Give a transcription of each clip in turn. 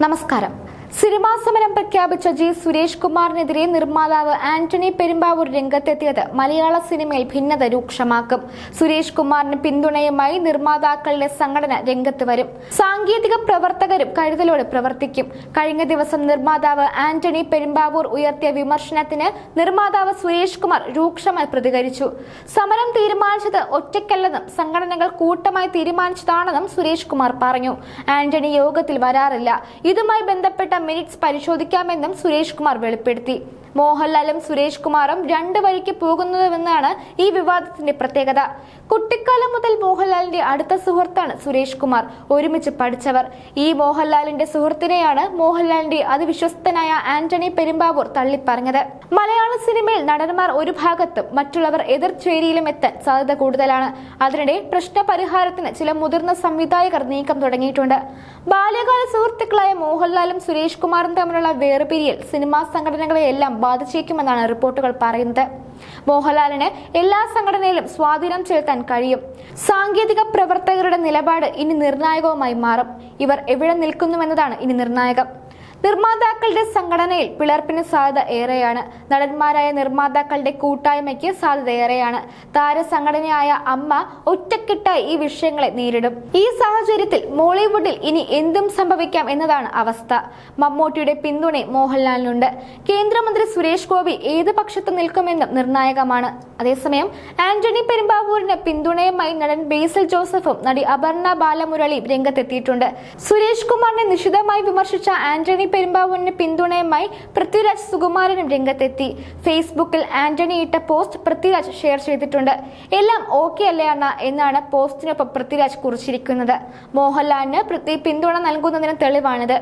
നമസ്കാരം സിനിമാ സമരം പ്രഖ്യാപിച്ച ജി സുരേഷ് കുമാറിനെതിരെ നിർമ്മാതാവ് ആന്റണി പെരുമ്പാവൂർ രംഗത്തെത്തിയത് മലയാള സിനിമയിൽ ഭിന്നത രൂക്ഷമാക്കും. സുരേഷ് കുമാറിന് പിന്തുണയുമായി നിർമ്മാതാക്കളുടെ സംഘടന രംഗത്ത് വരും. സാങ്കേതിക പ്രവർത്തകരും കരുതലോടെ പ്രവർത്തിക്കും. കഴിഞ്ഞ ദിവസം നിർമ്മാതാവ് ആന്റണി പെരുമ്പാവൂർ ഉയർത്തിയ വിമർശനത്തിന് നിർമ്മാതാവ് സുരേഷ് കുമാർ രൂക്ഷമായി പ്രതികരിച്ചു. സമരം തീരുമാനിച്ചത് ഒറ്റയ്ക്കല്ലെന്നും സംഘടനകൾ കൂട്ടമായി തീരുമാനിച്ചതാണെന്നും സുരേഷ് കുമാർ പറഞ്ഞു. ആന്റണി യോഗത്തിൽ വരാറില്ല. ഇതുമായി ബന്ധപ്പെട്ട മിനിറ്റ്സ് പരിശോധിക്കാമെന്നും സുരേഷ് കുമാർ വെളിപ്പെടുത്തി. മോഹൻലാലും സുരേഷ് കുമാറും രണ്ട് വഴിക്ക് പോകുന്നതെന്നാണ് ഈ വിവാദത്തിന്റെ പ്രത്യേകത. കുട്ടിക്കാലം മുതൽ മോഹൻലാലിന്റെ അടുത്ത സുഹൃത്താണ് സുരേഷ് കുമാർ. ഒരുമിച്ച് പഠിച്ചവർ. ഈ മോഹൻലാലിന്റെ സുഹൃത്തിനെയാണ് മോഹൻലാലിന്റെ അതിവിശ്വസ്തനായ ആന്റണി പെരുമ്പാവൂർ തള്ളിപ്പറഞ്ഞത്. മലയാള സിനിമയിൽ നടന്മാർ ഒരു ഭാഗത്തും മറ്റുള്ളവർ എതിർ ചേരിയിലും എത്താൻ സാധ്യത കൂടുതലാണ്. അതിനിടെ പ്രശ്ന പരിഹാരത്തിന് ചില മുതിർന്ന സംവിധായകർ നീക്കം തുടങ്ങിയിട്ടുണ്ട്. ബാല്യകാല സുഹൃത്തുക്കളായ മോഹൻലാലും സുരേഷ് കുമാറും തമ്മിലുള്ള വേർപിരിയൽ സിനിമാ സംഘടനകളെയെല്ലാം ബാധിച്ചേക്കുമെന്നാണ് റിപ്പോർട്ടുകൾ പറയുന്നത്. മോഹൻലാലിന് എല്ലാ സംഘടനയിലും സ്വാധീനം ചെലുത്താൻ കഴിയും. സാങ്കേതിക പ്രവർത്തകരുടെ നിലപാട് ഇനി നിർണായകവുമായി മാറും. ഇവർ എവിടെ നിൽക്കുന്നുവെന്നതാണ് ഇനി നിർണായകം. നിർമ്മാതാക്കളുടെ സംഘടനയിൽ പിളർപ്പിന് സാധ്യത ഏറെയാണ്. നടന്മാരായ നിർമ്മാതാക്കളുടെ കൂട്ടായ്മയ്ക്ക് സാധ്യത ഏറെയാണ്. താരസംഘടനയായ അമ്മ ഒറ്റക്കെട്ടായി ഈ വിഷയങ്ങളെ നേരിടും. ഈ സാഹചര്യത്തിൽ മോളിവുഡിൽ ഇനി എന്തും സംഭവിക്കാം എന്നതാണ് അവസ്ഥ. മമ്മൂട്ടിയുടെ പിന്തുണ മോഹൻലാലിനുണ്ട്. കേന്ദ്രമന്ത്രി സുരേഷ് ഗോപി ഏത് പക്ഷത്ത് നിൽക്കുമെന്നും നിർണായകമാണ്. അതേസമയം ആന്റണി പെരുമ്പാവൂരിന് പിന്തുണയുമായി നടൻ ബേസിൽ ജോസഫും നടി അപർണ ബാലമുരളിയും രംഗത്തെത്തിയിട്ടുണ്ട്. സുരേഷ് കുമാറിനെ നിശിതമായി വിമർശിച്ച ആന്റണി പെരുമ്പാവൂരിന് പിന്തുണയുമായി പൃഥ്വിരാജ് സുകുമാരനും രംഗത്തെത്തി. ഫേസ്ബുക്കിൽ ആന്റണി ഇട്ട പോസ്റ്റ് പൃഥ്വിരാജ് ഷെയർ ചെയ്തിട്ടുണ്ട്. എല്ലാം ഓക്കെ അല്ലേ അണ്ണ? എന്നാണ് പോസ്റ്റിനൊപ്പം പൃഥ്വിരാജ് കുറിച്ചിരിക്കുന്നത്. മോഹൻലാലിന് പിന്തുണ നൽകുന്നതിന് തെളിവാണിത്.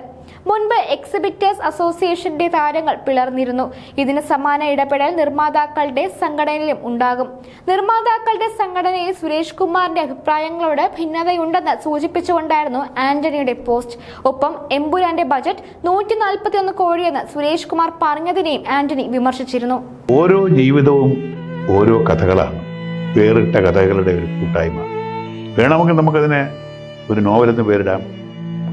മുൻപ് എക്സിബിറ്റേഴ്സ് അസോസിയേഷന്റെ താരങ്ങൾ പിളർന്നിരുന്നു. ഇതിന് സമാന ഇടപെടൽ നിർമ്മാതാക്കളുടെ സംഘടനയിലും ഉണ്ടാകും. നിർമ്മാതാക്കളുടെ സംഘടനയിൽ സുരേഷ് കുമാറിന്റെ അഭിപ്രായങ്ങളോട് ഭിന്നതയുണ്ടെന്ന് സൂചിപ്പിച്ചുകൊണ്ടായിരുന്നു ആന്റണിയുടെ പോസ്റ്റ്. ഒപ്പം എംബുരാന്റെ ബജറ്റ് നൂറ്റി കോടിയെന്ന് സുരേഷ് കുമാർ പറഞ്ഞതിനെയും ആന്റണി വിമർശിച്ചിരുന്നു. ഓരോ ജീവിതവും ഓരോ കഥകളാണ്. വേറിട്ട കഥകളുടെ ഒരു കൂട്ടായ്മ. വേണമെങ്കിൽ നമുക്കതിനെ ഒരു നോവലെന്ന് പേരിടാം.